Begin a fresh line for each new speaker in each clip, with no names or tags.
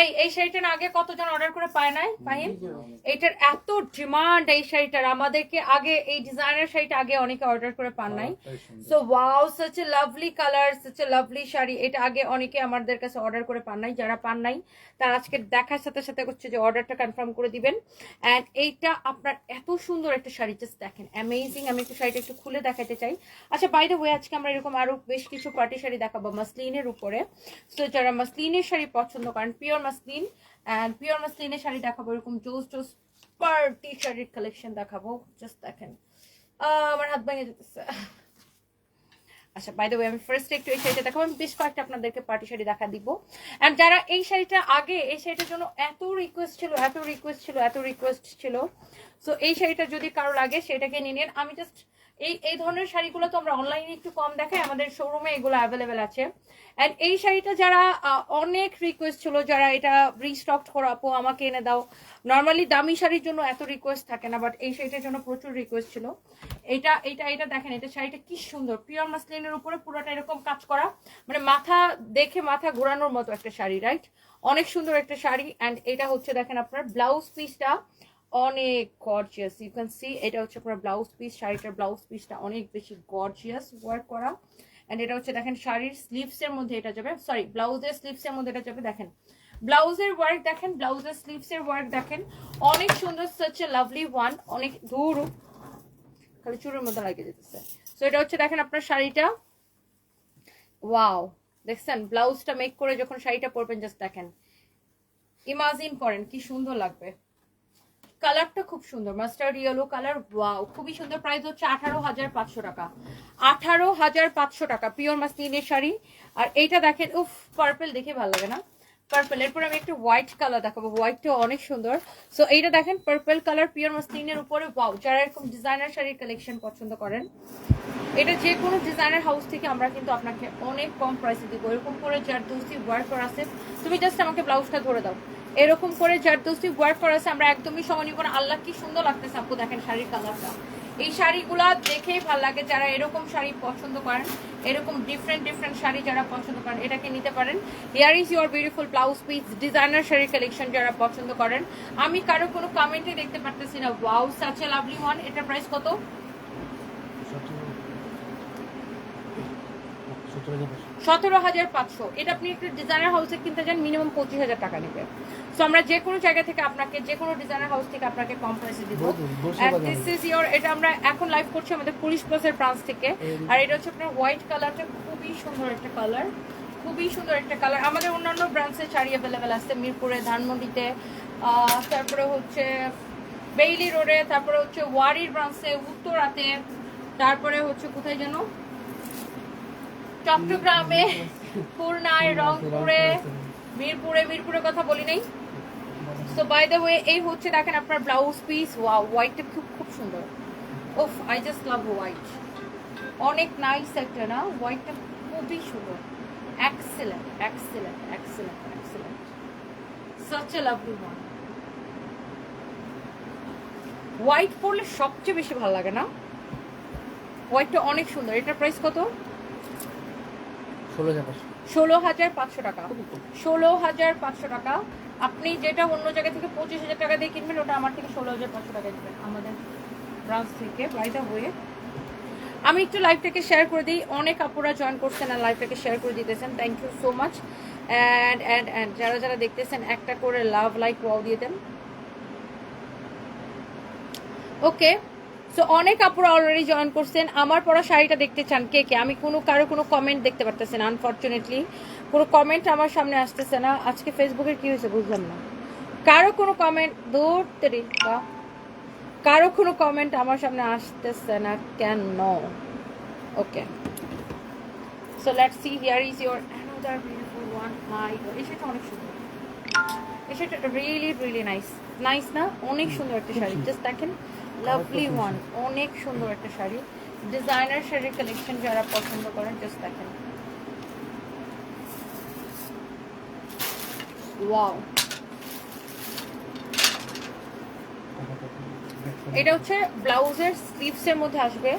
এই এই শাড়িটা আগে কতজন অর্ডার করে পায় নাই ফাহিম? এটার এত ডিমান্ড এই শাড়িটার আমাদেরকে আগে এই ডিজাইনের শাড়িটা আগে অনেকে অর্ডার করে পান নাই। So wow such a lovely colour such a lovely sari এটা আগে অনেকে আমাদের কাছে অর্ডার করে পান নাই যারা পান নাই তারা আজকে দেখার সাথে সাথে হচ্ছে যে অর্ডারটা কনফার্ম করে দিবেন। অ্যান্ড এইটা আপনার এত সুন্দর একটা শাড়ি জাস্ট দেখেন অ্যামেজিং আমি একটু শাড়িটা একটু খুলে দেখাতে চাই। আচ্ছা বাই দ্য ওয়ে আজকে আমরা এরকম আরও বেশ কিছু পার্টি শাড়ি দেখাবো মাসলিনের উপরে। সো যারা মাসলিনের শাড়ি পছন্দ করেন পিওর মাসলিন অ্যান্ড পিওর মাসলিনের শাড়ি দেখাবো, এরকম জোস জোস পার্টি শাড়ির কালেকশন দেখাবো জাস্ট দেখেন। আমার হাত ভেঙে যেতেছে। আচ্ছা বাই দ্য ওয়ে আমি ফার্স্ট একটু এই শাড়িটা দেখাবো, আমি বেশ কয়েকটা আপনাদেরকে পার্টি শাড়ি দেখা দিব। অ্যান্ড যারা এই শাড়িটা আগে, এই শাড়িটার জন্য এত রিকোয়েস্ট ছিল, এত রিকোয়েস্ট ছিল, এত রিকোয়েস্ট ছিল। সো এই শাড়িটা যদি কারও লাগে, সেটাকে নিয়ে নিন। আমি জাস্ট এই এই ধরনের শাড়িগুলো তো আমরা অনলাইনে একটু কম দেখাই, আমাদের শোরুমে এগুলো অ্যাভেলেবেল আছে। অ্যান্ড এই শাড়িটা যারা অনেক রিকোয়েস্ট ছিল, যারা এটা রিস্টক করাপো আমাকে এনে দাও। নর্মালি দামি শাড়ির জন্য এত রিকোয়েস্ট থাকে না বাট এই শাড়িটার জন্য প্রচুর রিকোয়েস্ট ছিল। এটা এটা এটা দেখেন, এটা শাড়িটা কি সুন্দর। পিওর মাসলিনের উপরে পুরোটা এরকম কাজ করা মানে মাথা দেখে মাথা ঘোরানোর মতো একটা শাড়ি রাইট অনেক সুন্দর একটা শাড়ি অ্যান্ড এটা হচ্ছে, দেখেন আপনার ব্লাউজ পিসটা অনেক গর্জিয়াস ইউ ক্যান সি এটা হচ্ছে আপনার ব্লাউজ পিস শাড়িটার ব্লাউজ পিসটা অনেক বেশি গর্জিয়াস ওয়ার্ক করা। অ্যান্ড এটা হচ্ছে দেখেন শাড়ির স্লিভসের মধ্যে এটা যাবে। সরি ব্লাউজের স্লিভসের মধ্যে এটা যাবে, দেখেন। ব্লাউজের ওয়ার্ক দেখেন ব্লাউজের স্লিভসের ওয়ার্ক দেখেন। অনেক সুন্দর সাচ এ লাভলি ওয়ান অনেক দূর খালি চুরের মধ্যে লাগিয়ে যেতেছে সো এটা হচ্ছে দেখেন আপনার শাড়িটা। ওয়াও দেখছেন? ব্লাউজটা মেক করে যখন শাড়িটা পরবেন জাস্ট দেখেন। ইমাজিন করেন, কি সুন্দর লাগবে। কালারটা খুব সুন্দর। মাস্টার্ড ইয়েলো কালার ওয়াও খুবই সুন্দর। প্রাইস হচ্ছে আঠারো হাজার পাঁচশো টাকা। আঠারো হাজার পাঁচশো টাকা পিওর মাসলিনের শাড়ি। আর এইটা দেখেন, উফ পার্পেল দেখে ভালো লাগে না। পার্পেল এরপর আমি একটা হোয়াইট কালার দেখাবো। হোয়াইটটা অনেক সুন্দর। সো এইটা দেখেন পার্পেল কালার পিওর মাসলিনের উপরে ওয়াও যারা এরকম ডিজাইনার শাড়ির কালেকশন পছন্দ করেন, এটা যে কোনো ডিজাইনার হাউস থেকে আমরা কিন্তু আপনাকে অনেক কম প্রাইসে দিব। এরকম করে জারদৌসি ওয়ার্ক করা আছে, তুমি জাস্ট আমাকে ব্লাউজটা ধরে দাও। এরকম করে জারদৌসি ওয়ার্ক করা আছে, আমরা একদমই সময় নিব না। আল্লাহ কি সুন্দর লাগতেছে আপু, দেখেন শাড়ির কালারটা এই শাড়িগুলা দেখেই ভালো লাগে, যারা এরকম শাড়ি পছন্দ করেন, এরকম ডিফারেন্ট ডিফারেন্ট শাড়ি যারা পছন্দ করেন, এটাকে নিতে পারেন। Here is your beautiful blouse piece designer শাড়ির কালেকশন যারা পছন্দ করেন। আমি কারও কোনো কমেন্টে দেখতে পারতেছি না। Wow such a lovely one এটার প্রাইস কত? সতেরো হাজার পাঁচশো। এটা আপনি একটা ডিজাইনার হাউসে কিনতে যান মিনিমাম পঁচিশ হাজার টাকা নেবে। সো আমরা যে কোনো জায়গা থেকে আপনাকে যে কোনো ডিজাইনার হাউস থেকে আপনাকে কম প্রাইসে দিব। দিস ইজ ইয়োর এটা আমরা এখন লাইভ করছি আমাদের পুলিশ প্লাসের ব্রাঞ্চ থেকে। আর এটা হচ্ছে আপনার হোয়াইট কালারটা খুবই সুন্দর একটা কালার খুবই সুন্দর একটা কালার আমাদের অন্যান্য ব্রাঞ্চের শাড়ি অ্যাভেলেবেল আছে মিরপুরে ধানমন্ডিতে তারপরে হচ্ছে বেইলি রোডে তারপরে হচ্ছে ওয়ারির ব্রাঞ্চে উত্তরাতে তারপরে হচ্ছে কোথায় যেন? চট্টগ্রামে, খুলনায়, রংপুরে, মিরপুরে মিরপুরের কথা বলি নাই। সো বাই দ্য ওয়ে এই হচ্ছে দেখেন আপনার ব্লাউজ পিস ওয়াও হোয়াইটটা খুব খুব সুন্দর। ওফ আই জাস্ট লাভ হোয়াইট অনেক নাইস একটা, না? হোয়াইটটা খুবই সুন্দর। Excellent excellent excellent excellent such a lovely one white পরলে সবচেয়ে বেশি ভালো লাগে, না? হোয়াইটটা অনেক সুন্দর। এটার প্রাইস কত?
ষোলো হাজার পাঁচশো
টাকা। ষোলো হাজার পাঁচশো টাকা। আপনি যেটা অন্য জায়গা থেকে পঁচিশ হাজার টাকা দিয়ে কিনবেন, ওটা আমার থেকে ষোলো হাজার পাঁচশো টাকা দিবেন আমাদের ব্রাঞ্চ থেকে বাইদা হয়ে আমি একটু লাইভটাকে শেয়ার করে দিই। অনেক আপুরা জয়েন করছেন আর লাইভটাকে শেয়ার করে দিতেছেন। Thank you so much and and and যারা যারা দেখতেছেন, একটা করে লাভ লাইক ওয়াও দিয়ে দেন। ওকে সো অনেক আপুরা অলরেডি জয়েন করছেন। আমার পরা শাড়িটা দেখতে চান কে কে? আমি কোনো কারও কোনো কমেন্ট দেখতে পারতেছি না আনফর্চুনেটলি কোনো কমেন্ট আমার সামনে আসতেছে না। আজকে ফেসবুকের কি হয়েছে বুঝলাম না। কারও কোনো কমেন্ট দূর তেরি বা কারও কোনো কমেন্ট আমার সামনে আসতেছে না কেন? Okay so let's see here is your another beautiful one my এই শাড়িটা অনেক সুন্দর। এই শাড়িটা রিয়েলি রিয়েলি নাইস নাইস না? অনেক সুন্দর একটা শাড়ি। জাস্ট দেখেন। লাভলি ওয়ান অনেক সুন্দর একটা শাড়ি। ডিজাইনার শাড়ির কালেকশন যারা পছন্দ করেন জাস্ট দেখেন। ওয়াও এটা হচ্ছে ব্লাউজের স্লিভস এর মধ্যে আসবে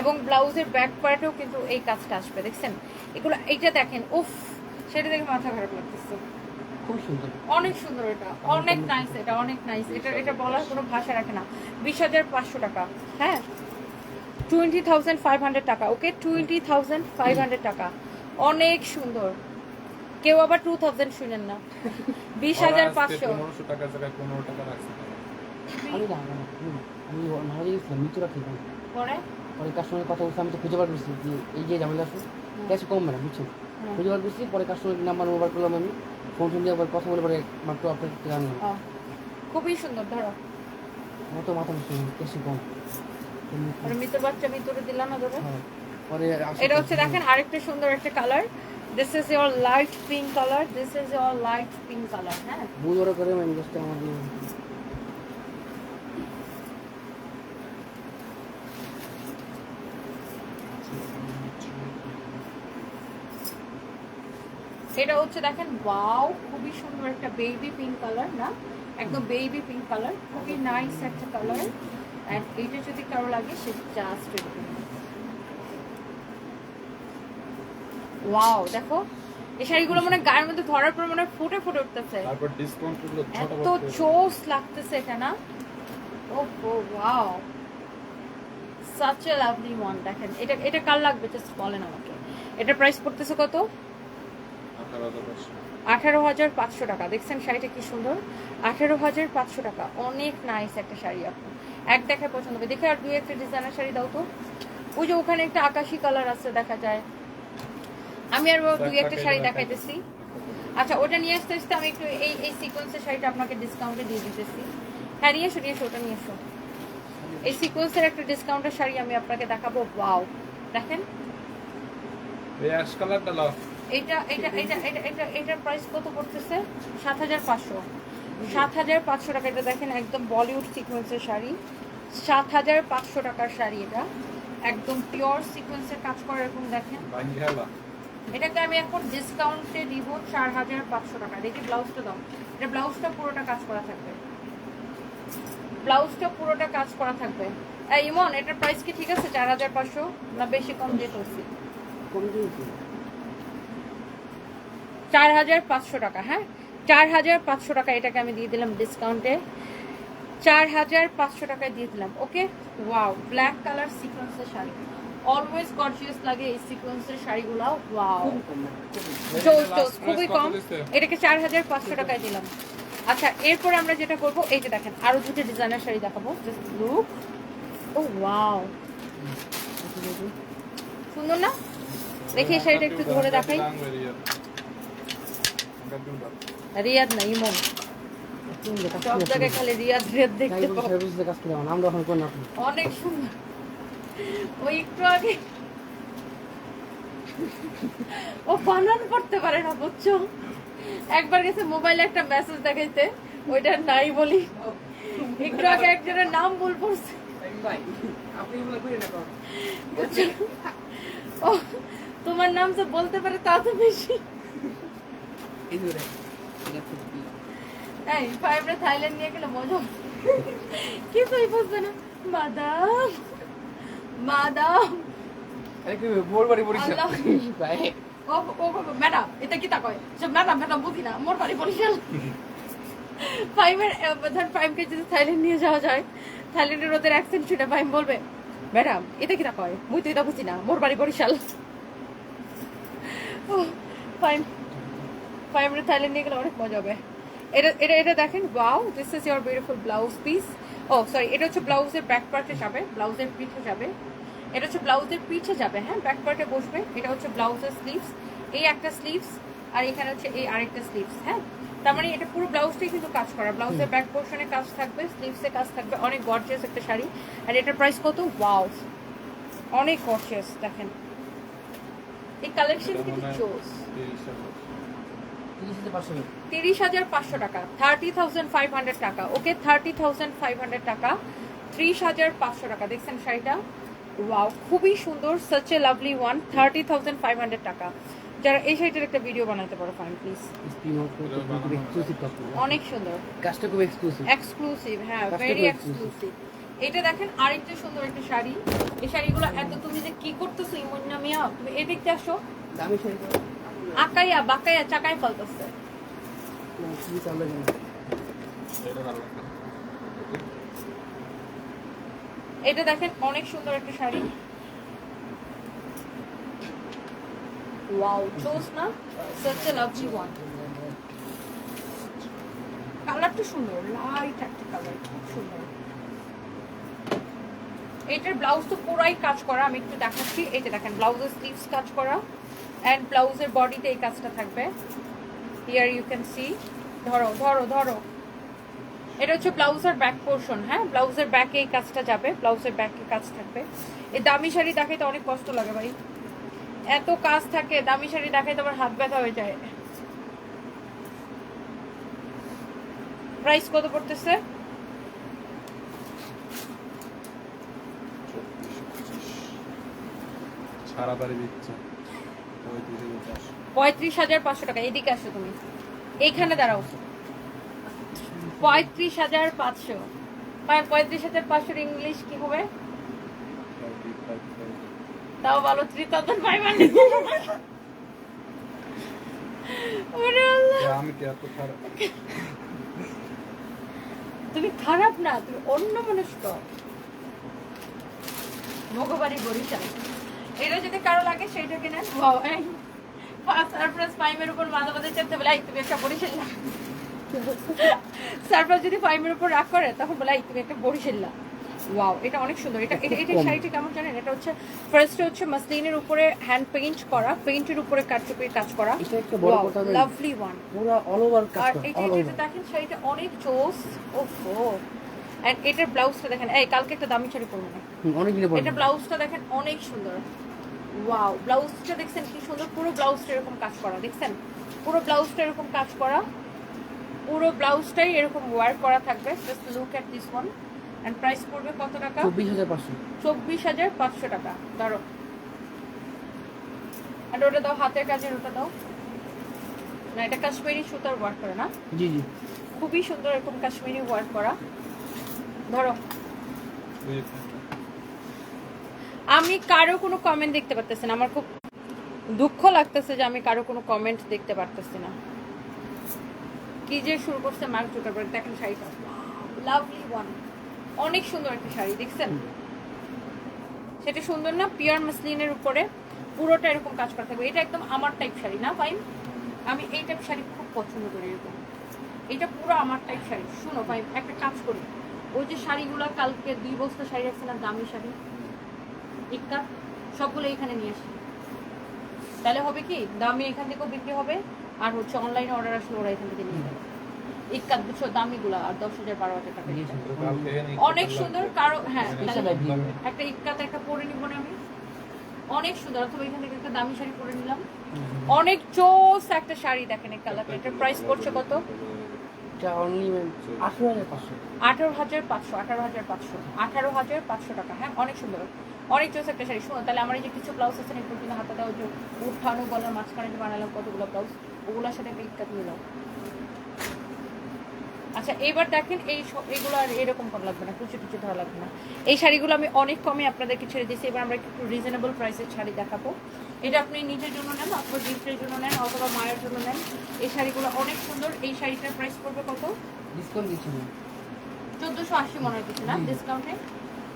এবং ব্লাউজের ব্যাক পার্টেও কিন্তু এই কাজটা আসবে দেখছেন? এগুলো এইটা দেখেন উফ সেটা দেখে মাথা খারাপ লাগতেছে।
খুব সুন্দর।
অনেক সুন্দর এটা। অনেক নাইস এটা অনেক নাইস এটা এটা বলার কোনো ভাষা রাখে না। বিশ হাজার পাঁচশো টাকা। হ্যাঁ? টোয়েন্টি থাউজেন্ড ফাইভ হান্ড্রেড টাকা okay twenty thousand five hundred টাকা। অনেক সুন্দর। কেউ আবার টু থাউজেন্ড শুনেন না। বিশ হাজার পাঁচশো।
টাকার জায়গায় পনেরো টাকা রাখছে।
আমি মিত্রা
পরে?
কথা বলছি আমি তো খুঁজে বার করছি যে এই যে ঝামেলা আছে ক্যাশ কম ম্যাডাম বুঝছেন? খুঁজে বার করছি পরে কাস্টমারের নাম্বার মোবাইল করলাম আমি। ফোন ফোন দিয়ে আবার কথা বলে পরে মাত্র আপনার
ও, খুবই সুন্দর ধরো।
আমার তো মাথা মুশকিল ক্যাশে কম।
আর মিত্র বাচ্চা মৃত্যুরে দিলাম না ধরো।
হ্যাঁ। পরে
এটা হচ্ছে দেখেন আরেকটা সুন্দর একটা colour this is your light pink colour this is your light pink colour হ্যাঁ।
বুধবার করে আমি জাস্ট আমার দিয়ে
এটা হচ্ছে দেখেন ওয়াও খুবই সুন্দর একটা বেবি পিঙ্ক কালার না? একদম বেবি পিঙ্ক কালার খুবই নাইস একটা কালার অ্যান্ড এইটা যদি কারও লাগে সে জাস্ট ওয়াও দেখো এই শাড়িগুলো মানে গায়ের মধ্যে ধরার পর মানে ফুটে ফুটে উঠতেছে। এত চোস লাগতেছে এটা না? ও wow such a lovely one দেখেন। এটা এটা কার লাগবে? জাস্ট বলেন আমাকে। এটা প্রাইস পড়তেছে কত? আঠারো হাজার পাঁচশো টাকা। দেখছেন শাড়িটা কি সুন্দর? আঠারো হাজার পাঁচশো টাকা। অনেক নাইস একটা শাড়ি আপনি এক দেখায় পছন্দ হবে। দেখে আর দুই একটা ডিজাইনার শাড়ি দাও তো। ওই যে ওখানে একটা আকাশি কালার আছে দেখা যায়। আমি আর দুই একটা শাড়ি দেখাইতেছি। আচ্ছা ওটা নিয়ে আসতে আসতে আমি একটু এই এই সিকোয়েন্সের শাড়িটা আপনাকে ডিসকাউন্টে দিয়ে দিতেছি। হ্যাঁ নিয়ে এসো নিয়ে এসো ওটা নিয়ে এসো। এই সিকোয়েন্সের একটা ডিসকাউন্টের শাড়ি আমি আপনাকে দেখাবো। ওয়াও দেখেন।
এই অ্যাশ কালারটা লাও।
এটা এটা এটা এটা এটা এটার প্রাইস কত পড়তেছে? সাত হাজার পাঁচশো। সাত হাজার পাঁচশো টাকা এটা দেখেন একদম বলিউড সিকোয়েন্সের শাড়ি। সাত হাজার পাঁচশো টাকার শাড়ি এটা। একদম পিওর সিকোয়েন্সের কাজ করা এরকম দেখেন। এটাকে আমি এখন ডিসকাউন্টে দিব চার হাজার পাঁচশো টাকা। দেখি ব্লাউজটা দাও। এটা ব্লাউজটা পুরোটা কাজ করা থাকবে। ব্লাউজটা পুরোটা কাজ করা থাকবে। এই ইমন এটার প্রাইস কি ঠিক আছে? চার হাজার পাঁচশো? না বেশি কম দিয়ে করছি?
কম দিয়েছি।
চার হাজার পাঁচশো টাকা হ্যাঁ? চার হাজার পাঁচশো টাকা এটাকে আমি দিয়ে দিলাম ডিসকাউন্টে চার হাজার পাঁচশো টাকায় দিয়ে দিলাম ওকে ওয়াও ব্ল্যাক কালার সিকোয়েন্সের শাড়ি। অলওয়েজ গর্জিয়াস লাগে এই সিকোয়েন্সের শাড়িগুলো ওয়াও খুবই কম এটাকে চার হাজার পাঁচশো টাকায় দিলাম। আচ্ছা এরপর আমরা যেটা করব এই যে দেখেন আরও দুটো ডিজাইনার শাড়ি দেখাবো। জাস্ট লুক ও ওয়াও সুন্দর না? দেখি এই শাড়িটা একটু ধরে দেখাই। রিয়াদ না ইমন। সব জায়গায় খালি রিয়াদ রিয়াদ দেখতে পাবো।
সার্ভিসের কাজ করে আমরা এখন কোন
অনেক সুন্দর। ওই একটু আগে। ও বানান করতে পারে না বুঝছ? একবার গেছে মোবাইলে একটা মেসেজ দেখাইতে। ওইটা নাই বলি। একটু আগে একজনের নাম ভুল পড়ছে। তোমার নাম তো বলতে পারে তা তো বেশি। এই ফাইভরা থাইল্যান্ড নিয়ে গেলে মজা। কিছুই বুঝবে না। Madam madam. আল্লাহ। ও ও ম্যাডাম এটা কি তা কয়? সব ম্যাডাম ম্যাডাম বুঝি না মোর বাড়ি বরিশাল ফাইভের ধর ফাইভকে যদি থাইল্যান্ড নিয়ে যাওয়া যায় থাইল্যান্ডের ওদের অ্যাকসেন্ট শুনে বলবে ম্যাডাম এটা কি তা কয়? মুই তো এটা বুঝি না মোর বাড়ি বরিশাল। ফাইভ ফাইভের থাইল্যান্ড নিয়ে গেলে অনেক মজা হবে। এটা এটা এটা দেখেন wow this is your beautiful blouse piece oh sorry এটা হচ্ছে ব্লাউজের ব্যাক পার্টে যাবে ব্লাউজের পিঠে যাবে। এটা হচ্ছে ব্লাউজের পিঠে যাবে হ্যাঁ ব্যাক পার্টে বসবে। এটা হচ্ছে ব্লাউজের স্লিভস এই একটা স্লিভস আর এখানে হচ্ছে এই আরেকটা স্লিভস হ্যাঁ। তার মানে এটা পুরো ব্লাউজটাই কিন্তু কাজ করা ব্লাউজের ব্যাক পোর্শনে কাজ থাকবে স্লিভসে কাজ থাকবে অনেক গর্জিয়াস একটা শাড়ি। আর এটার প্রাইস কত? ওয়াও অনেক গর্জিয়াস দেখেন। এই কালেকশন কিন্তু চোস
তিরিশ হাজার পাঁচশো
টাকা থার্টি থাউজেন্ড ফাইভ হান্ড্রেড টাকা okay thirty thousand five hundred টাকা ত্রিশ হাজার পাঁচশো টাকা দেখছেন শাড়িটা? ওয়াও খুবই সুন্দর such a lovely one thirty thousand five hundred টাকা। যারা এই শাড়িটার একটা ভিডিও বানাতে পারো ফাইন প্লিজ অনেক সুন্দর।
কাজটা খুব এক্সক্লুসিভ
এক্সক্লুসিভ হ্যাঁ ভেরি এক্সক্লুসিভ এটা দেখেন আরেকটা সুন্দর একটা শাড়ি। এই শাড়িগুলো এত তুমি যে কি করতেছো ইমন্যা মিয়া? তুমি এদিকতে আসো।
দামি শাড়ি।
আকাইয়া বাকাইয়া চাকায় ফলতেছে।
এটা
দেখেন অনেক সুন্দর একটা শাড়ি। ওয়াও চোস না? কালারটা সুন্দর লাইট একটা কালার খুব সুন্দর। এটার ব্লাউজ তো পুরাই কাজ করা আমি একটু দেখাচ্ছি। এটা দেখেন ব্লাউজের স্লিভস কাজ করা। অ্যান্ড ব্লাউজের বডিতে এই কাজটা থাকবে। হিয়ার ইউ ক্যান সি ধরো ধরো ধরো। এটা হচ্ছে ব্লাউজের ব্যাক পোর্শন হ্যাঁ? ব্লাউজের ব্যাকে এই কাজটা যাবে। ব্লাউজের ব্যাকে কাজ থাকবে। এই দামি শাড়ি দেখাইতে অনেক কষ্ট লাগে ভাই। এত কাজ থাকে, দামি শাড়ি দেখাইতে আমার হাত ব্যথা হয়ে যায়। প্রাইস কত পড়তেছে?
সারা বাড়ি দিচ্ছে। পঁয়ত্রিশ
হাজার পাঁচশো টাকা। এদিকে আসো তুমি। এইখানে দাঁড়াও। পঁয়ত্রিশ হাজার পাঁচশো। পঁয়ত্রিশ হাজার পাঁচশোর ইংলিশ কি হবে? তাও ভালো থ্রি থাউজেন্ড ফাইভ হান্ড্রেড তুমি খারাপ না তুমি অন্য মনস্ক মগবাড়ি বরিশাল এটা যদি কারও লাগে সেইটা কিনেন সারপ্রাইজ ফাইমের উপর মাঝে মাঝে চেপতে বলে "এই, তুমি একটা বরিশাল সারপ্রাইজ যদি ফাইমের উপর রাগ করে তখন বলে "এই, তুমি একটা বরিশাল ওয়াও এটা অনেক সুন্দর। এটা এটা শাড়িটা কেমন জানেন? এটা হচ্ছে ফার্স্টে হচ্ছে মাসলিনের উপরে হ্যান্ড পেইন্ট করা পেইন্টের উপরে কাটচুপির কাজ করা।
এটা একটা বড় কথা
লাভলি ওয়ান
পুরো অল ওভার
আর
কাজ
এটা এটা দেখেন শাড়িটা অনেক চোস ওফো এন্ড এটার ব্লাউজটা দেখেন এই কালকে একটা দামি শাড়ি পরবো। না
অনেক
এটা ব্লাউজটা দেখেন অনেক সুন্দর। ওয়াও ব্লাউজটা দেখছেন কি সুন্দর? পুরো ব্লাউজটা এরকম কাজ করা দেখছেন? পুরো ব্লাউজটা এরকম কাজ করা। পুরো ব্লাউজটাই এরকম ওয়ার করা থাকবে। Just look at this one and price পড়বে কত টাকা?
চব্বিশ হাজার পাঁচশো।
চব্বিশ হাজার পাঁচশো টাকা। ধরো। আর ওটা দাও হাতের কাজের ওটা দাও। না এটা কাশ্মীরি সুতার ওয়ার্ক করে না?
জি জি।
খুবই সুন্দর এরকম কাশ্মীরি ওয়ার্ক করা। ধরো। আমি কারও কোনো কমেন্ট দেখতে পারতেছি না। আমার খুব দুঃখ লাগতেছে যে আমি কারও কোনো কমেন্ট দেখতে পারতেছি না। কি যে শুরু করছে মার্ক জুকারবার্গ, দেখেন শাড়িটা। লাভলি ওয়ান অনেক সুন্দর একটা শাড়ি, দেখছেন? সেটা সুন্দর না পিওর মাসলিনের উপরে। পুরোটা এরকম কাজ করা থাকবে। এটা একদম আমার টাইপ শাড়ি না ফাইন আমি এই টাইপ শাড়ি খুব পছন্দ করি এরকম। এটা পুরো আমার টাইপ শাড়ি। শুনো ভাই একটা কাজ করি। ওই যে শাড়িগুলো কালকে দুই বস্তা শাড়ি রাখছে না, দামি শাড়ি। ইক্কা সবগুলো এখানে নিয়ে আসি। তাহলে হবে কি দামি এখান থেকেও বিক্রি হবে আর হচ্ছে অনলাইনে অর্ডার আসলে ওরা এখান থেকে নিয়ে যাবে। ইক্কাত বুঝছ দামিগুলো আর দশ হাজার বারো হাজার টাকা অনেক সুন্দর কারও হ্যাঁ একটা ইক্কাতে একটা পরে নিব না আমি। অনেক সুন্দর অথবা এখান থেকে একটা দামি শাড়ি পরে নিলাম। অনেক চোস একটা শাড়ি দেখেন এই কালারটা এটার প্রাইস পড়ছে কত?
আঠেরো হাজার পাঁচশো।
আঠারো হাজার পাঁচশো আঠারো হাজার পাঁচশো আঠারো হাজার পাঁচশো টাকা। হ্যাঁ অনেক সুন্দর। অনেক চোস একটা শাড়ি। শুনো তাহলে আমার এই যে কিছু ব্লাউজ আছে না একটু কিন্তু হাতে দাও যে উঠানো গলার মাঝখানে যে বানালাম কতগুলো ব্লাউজ ওগুলোর সাথে একটা দিয়ে নিলাম আচ্ছা এবার দেখেন এই এগুলো আর এরকম কম লাগবে না কুচি টুচি ধরা লাগবে না। এই শাড়িগুলো আমি অনেক কমে আপনাদেরকে ছেড়ে দিয়েছি এবার আমরা একটু রিজনেবল প্রাইসের শাড়ি দেখাবো। এটা আপনি নিজের জন্য নেন অথবা গিফটের জন্য নেন অথবা মায়ের জন্য নেন। এই শাড়িগুলো অনেক সুন্দর। এই শাড়িটার প্রাইস পড়বে কত?
ডিসকাউন্ট দিচ্ছি না।
চোদ্দোশো আশি মনে হয় কিছু না? ডিসকাউন্টে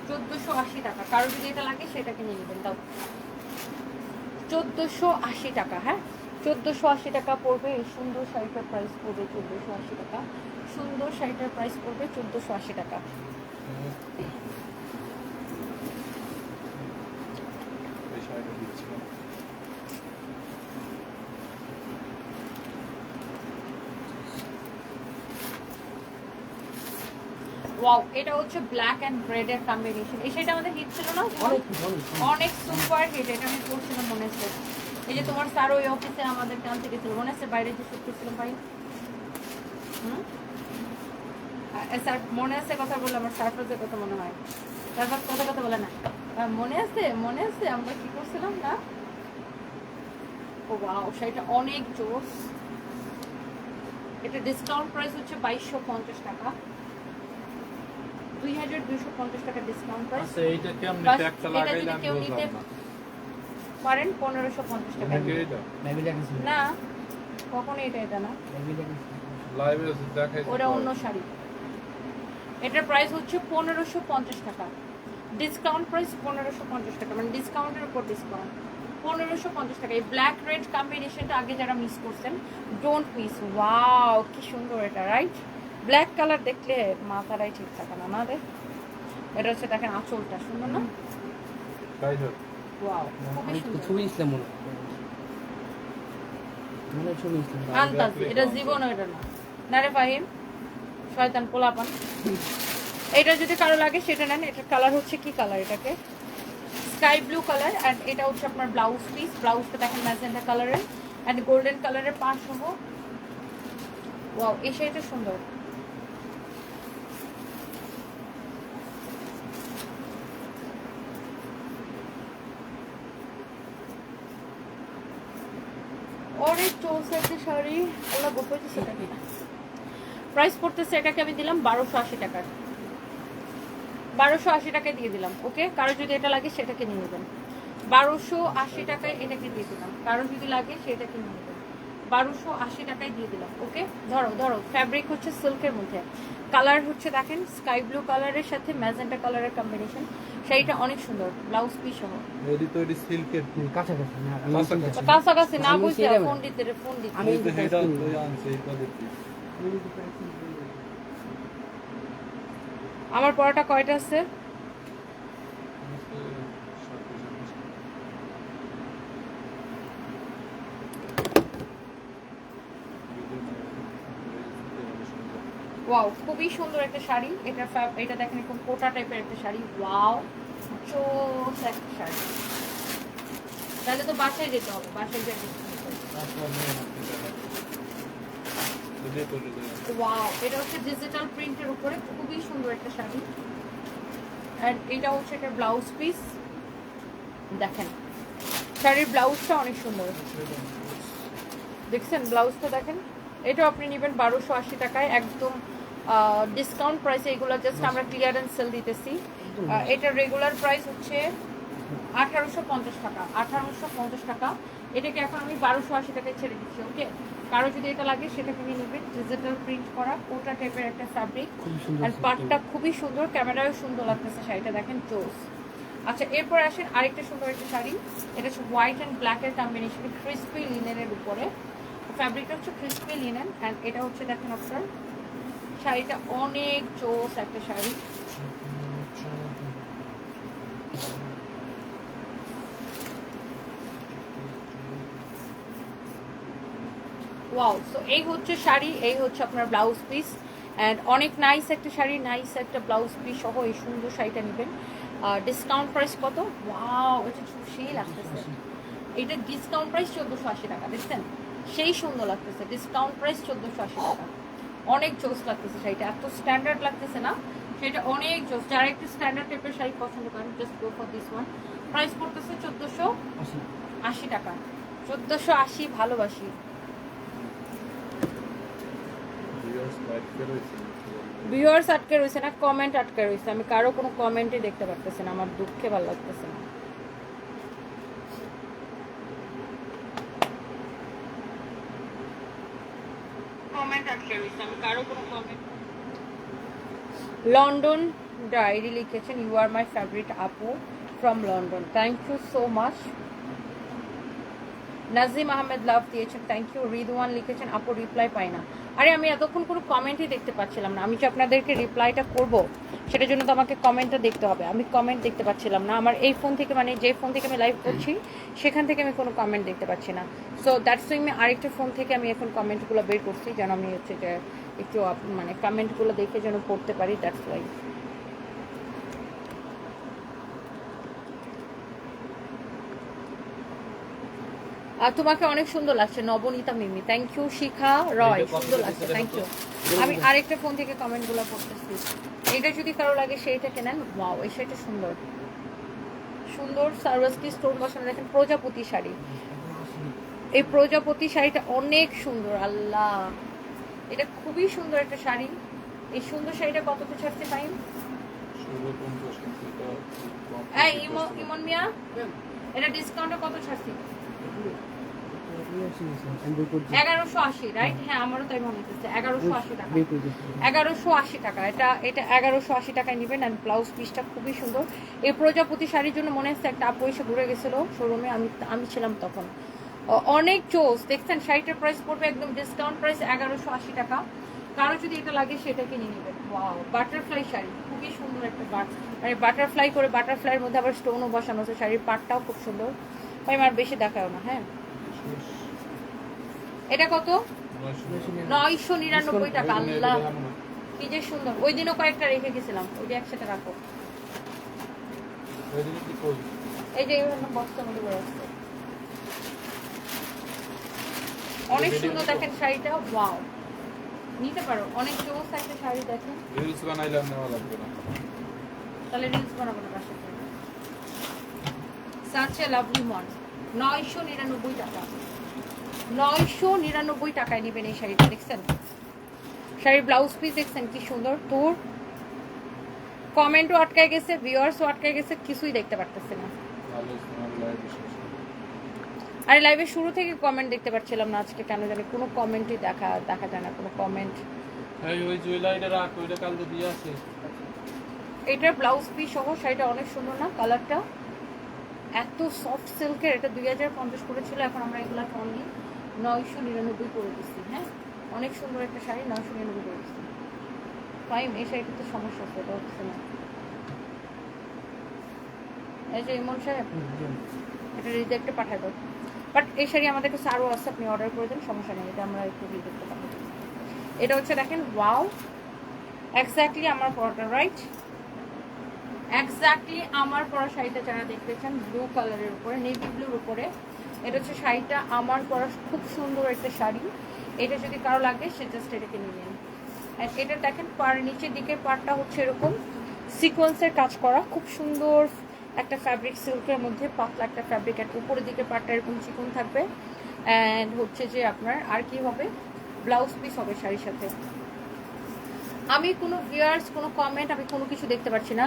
চোদ্দোশো আশি টাকা। কারও যদি লাগে, সেটাকে নিয়ে নেবেন। তাও চোদ্দোশো আশি টাকা হ্যাঁ? চোদ্দোশো আশি টাকা পড়বে, এই সুন্দর শাড়িটার প্রাইস পড়বে চোদ্দোশো আশি টাকা। সুন্দর শাড়িটার প্রাইস পড়বে চোদ্দোশো আশি টাকা। ওয়াও এটা হচ্ছে ব্ল্যাক অ্যান্ড রেড এর কম্বিনেশন এই শাড়িটা আমাদের হিট ছিল না?
অনেক
সুপার হিট এটা আমি পড়ছিলাম মনে আছে এই যে তোমার স্যার ওই অফিসে আমাদের টানতে গেছিল মনে আছে বাইরে যে শুট করছিলাম ভাই। হুম? স্যার মনে আছে কথা বলে আমার সারপ্রাইজের কথা মনে হয়। তারপর কথা কথা বলে না। মনে আছে মনে আছে আমরা কি করছিলাম না? ও ওয়াও শাড়িটা অনেক জোস। এটা ডিসকাউন্ট প্রাইস হচ্ছে বাইশশো পঞ্চাশ টাকা। দুই হাজার দুইশো পঞ্চাশ টাকা ডিসকাউন্ট প্রাইস
আচ্ছা
এটা যদি কেউ নিতে- পারেন পনেরোশো পঞ্চাশ টাকা। না কখনো এটা এটা না। ওটা অন্য শাড়ি। এটার প্রাইস হচ্ছে পনেরোশো পঞ্চাশ টাকা। ডিসকাউন্ট প্রাইস পনেরোশো পঞ্চাশ টাকা মানে ডিসকাউন্টের উপর ডিসকাউন্ট পনেরোশো পঞ্চাশ টাকা। এই ব্ল্যাক রেড কম্বিনেশনটা আগে যারা মিস করছেন ডোন্ট মিস ওয়াও কি সুন্দর এটা রাইট ব্ল্যাক কালার দেখলে মাথাটাই ঠিক থাকে না না রে? এটা হচ্ছে দেখেন আঁচলটা সুন্দর না? ওয়াও খুবই
ইসলাম মনে মনে ছবি ইসলাম
আনতাস এটা জীবন এটা না। না রে ফাহিম? শয়তান পোলাপান। এটা যদি কারও লাগে সেটা নেন। এটার কালার হচ্ছে কি কালার এটাকে? স্কাই ব্লু কালার অ্যান্ড এটা হচ্ছে আপনার ব্লাউজ পিস ব্লাউজটা দেখেন ম্যাজেন্টা কালারের অ্যান্ড গোল্ডেন কালারের পাঁচ সহ ওয়াও এই শাড়িটা সুন্দর অনেক চলছে একটা শাড়ি আল্লাহ গোপে সেটা কি প্রাইস পড়তেছে, এটাকে আমি দিলাম বারোশো আশি টাকার। বারোশো আশি টাকায় দিয়ে দিলাম ওকে কারও যদি এটা লাগে সেটাকে নিয়ে নেবেন। বারোশো আশি টাকায় এটাকে দিয়ে দিলাম। কারও যদি লাগে সেটাকে নিয়ে নেবেন। বারোশো আশি টাকায় দিয়ে দিলাম ওকে ধরো ধরো ফ্যাব্রিক হচ্ছে সিল্কের মধ্যে। কালার হচ্ছে দেখেন স্কাই ব্লু কালারের সাথে ম্যাজেন্টা কালারের কম্বিনেশন শাড়িটা অনেক সুন্দর ব্লাউজ পিস সহ।
রেডি তো এডি সিল্কের
কাছাকাছি না কাঁচা
কাছাকাছি।
কাঁচা
কাছাকাছি না
বুঝছি
ফোন দিতে রে, ফোন দিতে।
আমি
তো
কিন্তু
তো আনছে এটা দেখি
আমার পড়াটা কয়টা আছে? ওয়াও খুবই সুন্দর একটা শাড়ি। এটা এটা দেখেন এরকম কোটা টাইপের একটা শাড়ি। ওয়াও চোস একটা শাড়ি। তাহলে তো বাসায় যেতে হবে, বাসায় যেতে ওয়াও এটা হচ্ছে ডিজিটাল প্রিন্টের উপরে খুবই সুন্দর একটা শাড়ি। আর এটা হচ্ছে একটা ব্লাউজ পিস দেখেন, শাড়ির ব্লাউজটা অনেক সুন্দর। দেখছেন ব্লাউজটা দেখেন। এটা আপনি নেবেন বারোশো আশি টাকায়, একদম ডিসকাউন্ট প্রাইসে এগুলো জাস্ট আমরা ক্লিয়ারেন্স সেল দিতেছি। এটার রেগুলার প্রাইস হচ্ছে আঠারোশো পঞ্চাশ টাকা। আঠারোশো পঞ্চাশ টাকা। এটাকে এখন আমি বারোশো আশি টাকায় ছেড়ে দিচ্ছি ওকে কারও যদি এটা লাগে সেটাকে নিয়ে নেবেন ডিজিটাল প্রিন্ট করা কোটা টাইপের একটা ফ্যাব্রিক আর পাটটা খুবই সুন্দর ক্যামেরায় সুন্দর লাগতেছে শাড়িটা দেখেন চোস আচ্ছা এরপর আসেন আরেকটা সুন্দর একটা শাড়ি। এটা হচ্ছে হোয়াইট অ্যান্ড ব্ল্যাকের কম্বিনেশন ক্রিস্পি লিনেনের উপরে। ফ্যাব্রিকটা হচ্ছে ক্রিস্পি লিনেন অ্যান্ড এটা হচ্ছে দেখেন আপনার শাড়িটা অনেক চোস একটা শাড়ি। ওয়াও সো এই হচ্ছে শাড়ি, এই হচ্ছে আপনার ব্লাউজ পিস অ্যান্ড অনেক নাইস একটা শাড়ি নাইস একটা ব্লাউজ পিস সহ এই সুন্দর শাড়িটা নেবেন। ডিসকাউন্ট প্রাইস কত? ওয়াও এটা খুব সেই লাগতেছে। এটা ডিসকাউন্ট প্রাইস চোদ্দোশো আশি টাকা, দেখছেন? সেই সুন্দর লাগতেছে ডিসকাউন্ট প্রাইস চোদ্দোশো আশি টাকা। অনেক জোস লাগতেছে শাড়িটা। এত স্ট্যান্ডার্ড লাগতেছে না। সেটা অনেক জোস যারা একটু স্ট্যান্ডার্ড টাইপের শাড়ি পছন্দ করেন just go for this one price পড়তেছে চোদ্দোশো
আশি।
টাকা। চোদ্দোশো আশি ভালোবাসি। ভিউয়ার্স আটকে রয়েছে। না কমেন্ট আটকে রয়েছে। আমি কারও কোনো কমেন্টই দেখতে পারতেছি না। আমার দুঃখে ভালো লাগতেছে না কমেন্ট আটকে রয়েছে আমি কারও কোনো কমেন্ট লন্ডন ডায়েরি লিখেছেন ইউ আর মাই ফেভারিট আপু from London thank you so much Nazim Ahmed love দিয়েছেন থ্যাংক ইউ রিদওয়ান লিখেছেন, আপু রিপ্লাই পাই না। আরে, আমি এতক্ষণ কোনো কমেন্টই দেখতে পাচ্ছিলাম না। আমি যে আপনাদেরকে রিপ্লাইটা করব, সেটার জন্য তো আমাকে কমেন্টটা দেখতে হবে। আমি কমেন্ট দেখতে পাচ্ছিলাম না। আমার এই ফোন থেকে মানে যে ফোন থেকে আমি লাইভ করছি, সেখান থেকে আমি কোনো কমেন্ট দেখতে পাচ্ছি না। সো দ্যাটস আমি আরেকটা ফোন থেকে আমি এখন কমেন্টগুলো বের করছি, যেন আমি হচ্ছে যে একটু মানে কমেন্টগুলো দেখে যেন পড়তে পারি দ্যাটস ওয়াই আর তোমাকে অনেক সুন্দর লাগছে নবনীতা মিমি। থ্যাংক ইউ শিখা রয় সুন্দর লাগছে থ্যাংক ইউ আমি আরেকটা ফোন থেকে কমেন্টগুলো পড়তেছি এটা যদি কারও লাগে সেইটাকে নেন ওয়াও এই শাড়িটা সুন্দর। সুন্দর সার্ভাসকি স্টোন বসানো দেখেন প্রজাপতি শাড়ি। এই প্রজাপতি শাড়িটা অনেক সুন্দর আল্লাহ। এটা খুবই সুন্দর একটা শাড়ি। এই সুন্দর শাড়িটা কততে ছাড়তে পাই ইমন মিয়া, এটা ডিসকাউন্টে কত ছাড়ছি? এগারোশো আশি রাইট হ্যাঁ আমারও তাই এগারোশো আশি। এগারোশো আশি টাকা, এটা এটা এগারোশো আশি টাকায় ব্লাউজ পিসটা খুবই সুন্দর। এই শাড়ির জন্য মনে হচ্ছে একটা গেছিল শোরুমে আমি আমি ছিলাম তখন। অনেক চোস দেখছেন শাড়িটার প্রাইস পড়বে একদম ডিসকাউন্ট প্রাইস এগারোশো আশি টাকা। কারও যদি এটা লাগে সেটা কিনে নেবেন। ওয়াও বাটারফ্লাই শাড়ি খুবই সুন্দর একটা বাট মানে বাটারফ্লাই করে বাটারফ্লাইয়ের মধ্যে আবার স্টোনও বসানো আছে। শাড়ির পাটটাও খুব সুন্দর। তাই আমার বেশি দেখাও না হ্যাঁ? এটা কত? নয়শো নিরানব্বই টাকা। আল্লাহ! কি যে সুন্দর। ওই দিনও কয়েকটা রেখে গেছিলাম। ওই যে একসাথে রাখো। এই যে বক্সের মধ্যে বের অনেক সুন্দর দেখেন শাড়িটা ওয়াও। নিতে পারো অনেক জোস একটা শাড়ি দেখেন।
রিলস বানাইলাম নেওয়া লাগবে না।
তাহলে রিলস বানাবো না বাসায় সাচে লাভলি মন নয়শো নিরানব্বই টাকা। নয়শো নিরানব্বই টাকায় নেবেন এই শাড়িটা দেখছেন? শাড়ির ব্লাউজ পিস দেখছেন কি সুন্দর? তোর কমেন্টও আটকায় গেছে ভিউয়ার্সও আটকায় গেছে কিছুই দেখতে পারতেছে না
ভালো তোমার লাইভ শেষ
আরে লাইভের শুরু থেকে কমেন্ট দেখতে পাচ্ছিলাম না আজকে কেন জানি কোনো কমেন্টই দেখা দেখা যায় না কোনো কমেন্ট
এই ওই জুয়েলারিটা রাখ ওইটা কাল তো দিয়ে আছে
এটার ব্লাউজ পিস সহ শাড়িটা অনেক সুন্দর না কালারটা এত সফট সিল্কের এটা দুই হাজার পঞ্চাশ করেছিল এখন আমরা এগুলা অনলি নয়শো নিরানব্বই করে দিচ্ছি হ্যাঁ? অনেক সুন্দর একটা শাড়ি নয়শো নিরানব্বই করে দিচ্ছি ফাইন এই শাড়িটাতে সমস্যা আছে এটা হচ্ছে না। এই যে ইমন সাহেব। এটা রিজেক্টে পাঠাই দাও। বাট এই শাড়ি আমাদের কাছে আরও আছে, আপনি অর্ডার করে দেন, সমস্যা নেই, এটা আমরা একটু রিজেক্টে পাঠাই দেবো এটা হচ্ছে দেখেন ওয়াও এক্স্যাক্টলি আমার পরাটা রাইট এক্স্যাক্টলি আমার পরা শাড়িটা যারা দেখতে চান ব্লু কালারের উপরে নেভি ব্লুর উপরে, এটা হচ্ছে শাড়িটা, আমার পরা খুব সুন্দর একটা শাড়ি। এটা যদি কারও লাগে, সে জাস্ট এটাকে নিয়ে নিন এটা দেখেন পার নিচের দিকের পার্টটা হচ্ছে এরকম সিকোয়েন্সের কাজ করা, খুব সুন্দর একটা ফ্যাব্রিক সিল্কের মধ্যে, পাতলা একটা ফ্যাব্রিক আর উপরের দিকে পার্টটা এরকম চিকন থাকবে। অ্যান্ড হচ্ছে যে আপনার আর কি হবে? ব্লাউজ পিস হবে শাড়ির সাথে। আমি কোনো ভিউয়ার্স কোনো কমেন্ট আমি কোনো কিছু দেখতে পাচ্ছি না।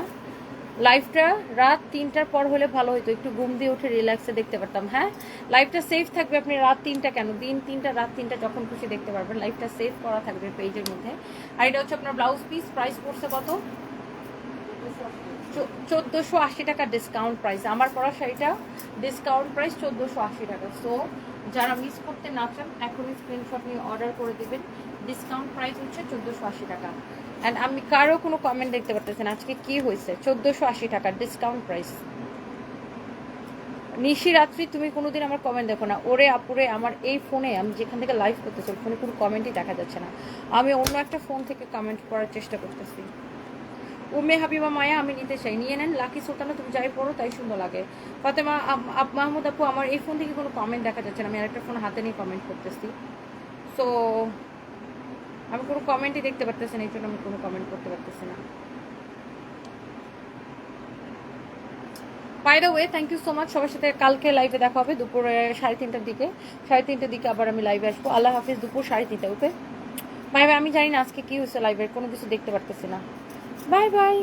লাইফটা রাত তিনটার পর হলে ভালো হতো একটু ঘুম দিয়ে উঠে রিল্যাক্সে দেখতে পারতাম হ্যাঁ? লাইভটা সেফ থাকবে আপনি রাত তিনটা কেন? দিন তিনটা, রাত তিনটা যখন খুশি দেখতে পারবেন। লাইভটা সেভ করা থাকবে পেজের মধ্যে। আর এটা হচ্ছে আপনার ব্লাউজ পিস প্রাইস পড়ছে কত? চোদ্দোশো আশি টাকা ডিসকাউন্ট প্রাইস আমার পরা শাড়িটা ডিসকাউন্ট প্রাইস চোদ্দোশো আশি টাকা। সো যারা মিস করতে না চান, এখনই স্ক্রিনশট নিয়ে অর্ডার করে দেবেন। ডিসকাউন্ট প্রাইস হচ্ছে চোদ্দোশো আশি টাকা। অ্যান্ড আমি কারও কোনো কমেন্ট দেখতে পারতেছেন আজকে কি হয়েছে? চোদ্দোশো আশি টাকা ডিসকাউন্ট প্রাইস নিশি রাত্রি, তুমি কোনোদিন আমার কমেন্ট দেখো না। ওরে আপুরে, আমার এই ফোনে আমি যেখান থেকে লাইভ করতেছি ফোনে কোনো কমেন্টই দেখা যাচ্ছে না। আমি অন্য একটা ফোন থেকে কমেন্ট করার চেষ্টা করতেছি। উমে হাবিবা মায়া আমি নিতে চাই। নিয়ে নেন, লাকি সুলতানা, তুমি যাই পড়ো, তাই সুন্দর লাগে। ফাতেমা মাহমুদ আপু, আমার এই ফোন থেকে কোনো কমেন্ট দেখা যাচ্ছে না। আমি আরেকটা ফোন হাতে নিয়ে কমেন্ট করতেছি। সো আমি কোনো কমেন্টই দেখতে পারতেছি না, এই জন্য আমি কোনো কমেন্ট করতে পারতেছি না। By the way thank you so much সবার সাথে কালকে লাইভে দেখা হবে, দুপুরে সাড়ে তিনটার দিকে। সাড়ে তিনটার দিকে আবার আমি লাইভে আসব। আল্লাহ হাফিজ, দুপুর সাড়ে তিনটা ওকে বাই আমি জানি না আজকে কি হয়েছে লাইভের কোনো কিছু দেখতে পারতেছি না। Bye bye